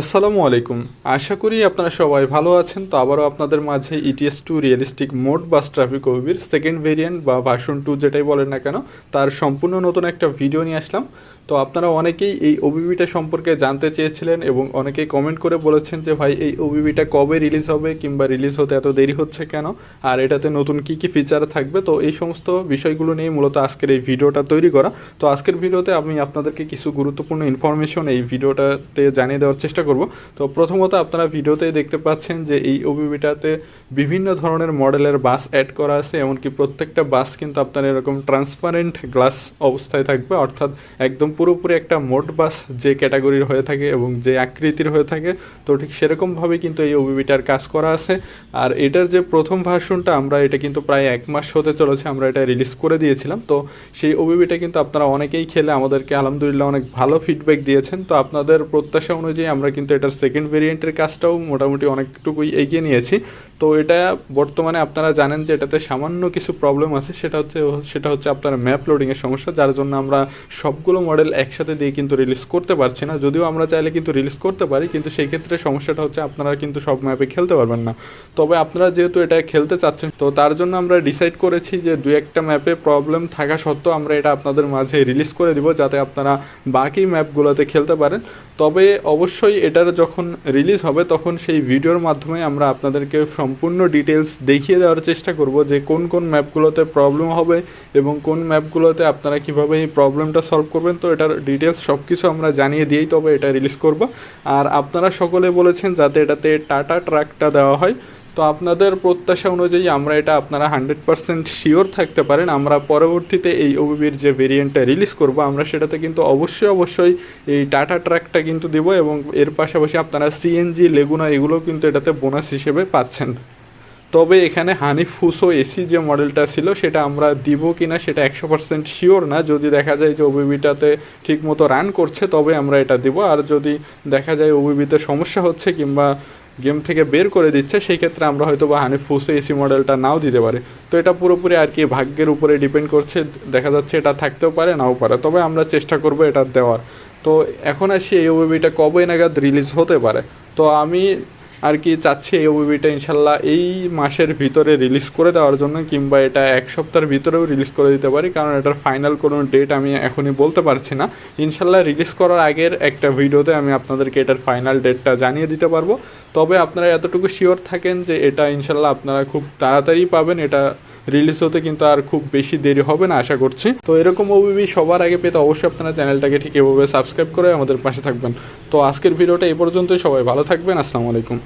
আসসালামু আলাইকুম। আশা করি আপনারা সবাই ভালো আছেন। তো আবারও আপনাদের মাঝে ETS two realistic mode bus traffic ওভির second variant বা ভার্সন টু যেটাই বলেন না কেন, তার সম্পূর্ণ নতুন একটা ভিডিও নিয়ে আসলাম। তো আপনারা অনেকেই এই ওবিবিটা সম্পর্কে জানতে চেয়েছিলেন এবং অনেকেই কমেন্ট করে বলেছেন যে, ভাই, এই ওবিবিটা কবে রিলিজ হবে কিংবা রিলিজ হতে এত দেরি হচ্ছে কেন? আর এটাতে নতুন কি কি ফিচার থাকবে? তো এই সমস্ত বিষয়গুলো নিয়ে মূলত আজকের এই ভিডিওটা তৈরি করা। তো আজকের ভিডিওতে আমি আপনাদেরকে কিছু গুরুত্বপূর্ণ ইনফরমেশন এই ভিডিওটাতে জানিয়ে দেওয়ার চেষ্টা করব। তো প্রথমত আপনারা ভিডিওতেই দেখতে পাচ্ছেন যে এই ওবিবিটাতে বিভিন্ন ধরনের মডেলের বাস অ্যাড করা আছে, এমনকি প্রত্যেকটা বাস কিন্তু আপনার এরকম ট্রান্সপারেন্ট গ্লাস অবস্থায় থাকবে। অর্থাৎ একদম পুরোপুরি একটা মোট বাস যে ক্যাটাগরির হয়ে থাকে এবং যে আকৃতির হয়ে থাকে, তো ঠিক সেরকমভাবেই কিন্তু এই ওবিবিটার কাজ করা আছে। আর এটার যে প্রথম ভার্সনটা আমরা এটা কিন্তু প্রায় এক মাস হতে চলেছে, আমরা এটা রিলিজ করে দিয়েছিলাম। তো সেই ওবিবিটা কিন্তু আপনারা অনেকেই খেলে, আমাদেরকে আলহামদুলিল্লাহ অনেক ভালো ফিডব্যাক দিয়েছেন। তো আপনাদের প্রত্যাশা অনুযায়ী আমরা কিন্তু এটার সেকেন্ড ভেরিয়েন্টের কাজটাও মোটামুটি অনেকটুকুই এগিয়ে নিয়েছি। তো এটা বর্তমানে আপনারা জানেন যে এটাতে সামান্য কিছু প্রবলেম আছে। সেটা হচ্ছে সেটা হচ্ছে আপনার ম্যাপ লোডিংয়ের সমস্যা, যার জন্য আমরা সবগুলো মডেল একসাথে দিয়ে কিন্তু রিলিজ করতে পারছি না। যদিও আমরা চাইলে কিন্তু রিলিজ করতে পারি, কিন্তু সেই ক্ষেত্রে সমস্যাটা হচ্ছে আপনারা কিন্তু সব ম্যাপে খেলতে পারবেন না। তবে আপনারা যেহেতু এটা খেলতে চাচ্ছেন, তো তার জন্য আমরা ডিসাইড করেছি যে দু একটা ম্যাপে প্রবলেম থাকা সত্ত্বেও আমরা এটা আপনাদের মাঝে রিলিজ করে দিব, যাতে আপনারা বাকি ম্যাপগুলোতে খেলতে পারেন। তবে অবশ্যই এটার যখন রিলিজ হবে, তখন সেই ভিডিওর মাধ্যমে আমরা আপনাদেরকে সম্পূর্ণ ডিটেলস দেখিয়ে দেওয়ার চেষ্টা করব যে কোন কোন ম্যাপগুলোতে প্রবলেম হবে এবং কোন ম্যাপগুলোতে আপনারা কীভাবে এই প্রবলেমটা সলভ করবেন। তো এটার ডিটেলস সব কিছু আমরা জানিয়ে দিয়েই তবে এটা রিলিজ করব। আর আপনারা সকলে বলেছেন যাতে এটাতে টাটা ট্র্যাকটা দেওয়া হয়। তো আপনাদের প্রত্যাশা অনুযায়ী আমরা এটা আপনারা হান্ড্রেড পার্সেন্ট শিওর থাকতে পারেন। আমরা পরবর্তীতে এই ওবিবির যে ভেরিয়েন্টটা রিলিজ করব, আমরা সেটাতে কিন্তু অবশ্যই অবশ্যই এই টাটা ট্র্যাকটা কিন্তু দেবো এবং এর পাশাপাশি আপনারা সিএনজি লেগুনা এগুলোও কিন্তু এটাতে বোনাস হিসেবে পাচ্ছেন। তবে এখানে হানি ফুসো এসি যে মডেলটা ছিল, সেটা আমরা দিব কিনা সেটা একশো পার্সেন্ট শিওর না। যদি দেখা যায় যে ওবিবিটাতে ঠিক মতো রান করছে, তবে আমরা এটা দিব। আর যদি দেখা যায় ওবিবিতে সমস্যা হচ্ছে কিংবা গেম থেকে বের করে দিচ্ছে, সেই ক্ষেত্রে আমরা হয়তো বা হানি ফুসে এসি মডেলটা নাও দিতে পারে। তো এটা পুরোপুরি আর কি ভাগ্যের উপরে ডিপেন্ড করছে, দেখা যাচ্ছে এটা থাকতেও পারে, নাও পারে। তবে আমরা চেষ্টা করব এটা দেওয়ার। তো এখন আসি এই ওবিটা কবে নাগাদ রিলিজ হতে পারে। তো আমি আর কি চাচ্ছি এই মুভিটা ইনশাল্লাহ এই মাসের ভিতরে রিলিজ করে দেওয়ার জন্য কিংবা এটা এক সপ্তাহের ভিতরেও রিলিজ করে দিতে পারি, কারণ এটার ফাইনাল কোনো ডেট আমি এখনই বলতে পারছি না। ইনশাল্লাহ রিলিজ করার আগের একটা ভিডিওতে আমি আপনাদেরকে এটার ফাইনাল ডেটটা জানিয়ে দিতে পারব। তবে আপনারা এতটুকু শিওর থাকেন যে এটা ইনশাল্লাহ আপনারা খুব তাড়াতাড়ি পাবেন, এটা রিলিজ হতে কিন্তু আর খুব বেশি দেরি হবে না, আশা করছি। তো এরকম ওবিবি সবার আগে পেতে অবশ্যই আপনারা চ্যানেলটাকে ঠিক এভাবে সাবস্ক্রাইব করে আমাদের পাশে থাকবেন। তো আজকের ভিডিওটা এই পর্যন্তই, সবাই ভালো থাকবেন, আসসালামু আলাইকুম।